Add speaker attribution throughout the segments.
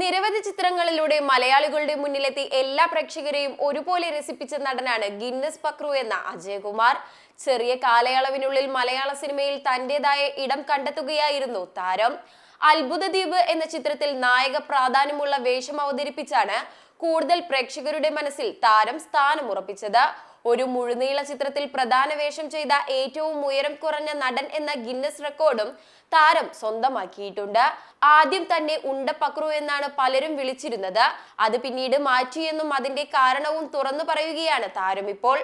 Speaker 1: നിരവധി ചിത്രങ്ങളിലൂടെ മലയാളികളുടെ മുന്നിലെത്തി എല്ലാ പ്രേക്ഷകരെയും ഒരുപോലെ രസിപ്പിച്ച നടനാണ് ഗിന്നസ് പക്രു എന്ന അജയകുമാർ. ചെറിയ കാലയളവിനുള്ളിൽ മലയാള സിനിമയിൽ തന്റേതായ ഇടം കണ്ടെത്തുകയായിരുന്നു താരം. അത്ഭുത ദ്വീപ് എന്ന ചിത്രത്തിൽ നായക പ്രാധാന്യമുള്ള വേഷം അവതരിപ്പിച്ചാണ് കൂടുതൽ പ്രേക്ഷകരുടെ മനസ്സിൽ താരം സ്ഥാനമുറപ്പിച്ചത്. ഒരു മുഴുനീള ചിത്രത്തിൽ പ്രധാന വേഷം ചെയ്ത ഏറ്റവും ഉയരം കുറഞ്ഞ നടൻ എന്ന ഗിന്നസ് റെക്കോർഡും താരം സ്വന്തമാക്കിയിട്ടുണ്ട്. ആദ്യം തന്നെ ഉണ്ട പക്രു എന്നാണ് പലരും വിളിച്ചിരുന്നത്. അത് പിന്നീട് മാറ്റിയെന്നും അതിന്റെ കാരണവും തുറന്നു പറയുകയാണ് താരം ഇപ്പോൾ.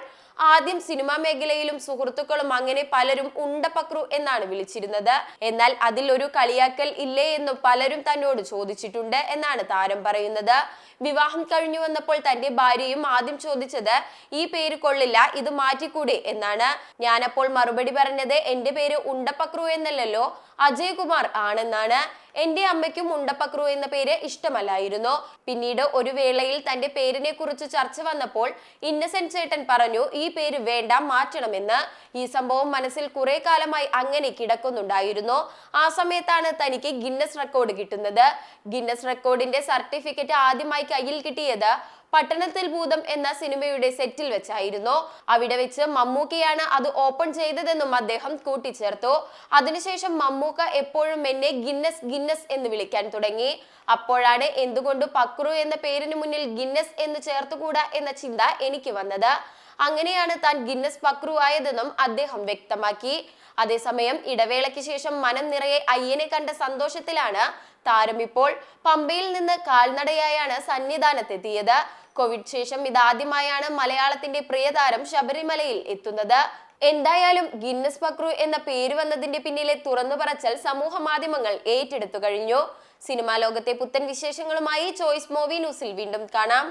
Speaker 1: ആദ്യം സിനിമാ മേഖലയിലും സുഹൃത്തുക്കളും അങ്ങനെ പലരും ഉണ്ട പക്രു എന്നാണ് വിളിച്ചിരുന്നത്. എന്നാൽ അതിൽ ഒരു കളിയാക്കൽ ഇല്ലേ എന്നും പലരും തന്നോട് ചോദിച്ചിട്ടുണ്ട് എന്നാണ് താരം പറയുന്നത്. വിവാഹം കഴിഞ്ഞു വന്നപ്പോൾ തന്റെ ഭാര്യയും ആദ്യം ചോദിച്ചത് ഈ പേര് കൊള്ളില്ല ഇത് മാറ്റിക്കൂടെ എന്നാണ് ഞാനപ്പോൾ മറുപടി പറഞ്ഞത്. എന്റെ പേര് ഉണ്ടപ്പക്രു എന്നല്ലല്ലോ അജയ്കുമാർ ആണെന്നാണ്. എന്റെ അമ്മയ്ക്കും ഉണ്ടപ്പക്രു എന്ന പേര് ഇഷ്ടമല്ലായിരുന്നു. പിന്നീട് ഒരു വേളയിൽ തന്റെ പേരിനെ കുറിച്ച് ചർച്ച വന്നപ്പോൾ ഇന്നസെന്റ് ചേട്ടൻ പറഞ്ഞു ഈ പേര് വേണ്ട മാറ്റണമെന്ന്. ഈ സംഭവം മനസ്സിൽ കുറെ കാലമായി അങ്ങനെ കിടക്കുന്നുണ്ടായിരുന്നു. ആ സമയത്താണ് തനിക്ക് ഗിന്നസ് റെക്കോർഡ് കിട്ടുന്നത്. ഗിന്നസ് റെക്കോർഡിന്റെ സർട്ടിഫിക്കറ്റ് ആദ്യമായി കയ്യിൽ കിട്ടിയത് പട്ടണത്തിൽ ഭൂതം എന്ന സിനിമയുടെ സെറ്റിൽ വെച്ചായിരുന്നു. അവിടെ വെച്ച് മമ്മൂക്കയാണ് അത് ഓപ്പൺ ചെയ്തതെന്നും അദ്ദേഹം കൂട്ടിച്ചേർത്തു. അതിനുശേഷം മമ്മൂക്ക എപ്പോഴും എന്നെ ഗിന്നസ് ഗിന്നസ് എന്ന് വിളിക്കാൻ തുടങ്ങി. അപ്പോഴാണ് എന്തുകൊണ്ട് പക്രു എന്ന പേരിന് മുന്നിൽ ഗിന്നസ് എന്ന് ചേർത്തുകൂടാ എന്ന ചിന്ത എനിക്ക് വന്നത്. അങ്ങനെയാണ് താൻ ഗിന്നസ് പക്രു ആയതെന്നും അദ്ദേഹം വ്യക്തമാക്കി. അതേസമയം ഇടവേളയ്ക്ക് ശേഷം മനം നിറയെ അയ്യനെ കണ്ട സന്തോഷത്തിലാണ് താരം ഇപ്പോൾ പമ്പയിൽ നിന്ന് കാൽനടയായാണ് സന്നിധാനത്തെത്തിയത്. കോവിഡ് ശേഷം ഇതാദ്യമായാണ് മലയാളത്തിന്റെ പ്രിയതാരം ശബരിമലയിൽ എത്തുന്നത്. എന്തായാലും ഗിന്നസ് പക്രു എന്ന പേര് വന്നതിന്റെ പിന്നിലെ തുറന്നു പറച്ചൽ സമൂഹ മാധ്യമങ്ങൾ ഏറ്റെടുത്തു കഴിഞ്ഞു. സിനിമാ ലോകത്തെ പുത്തൻ വിശേഷങ്ങളുമായി ചോയ്സ് മൂവി ന്യൂസിൽ വീണ്ടും കാണാം.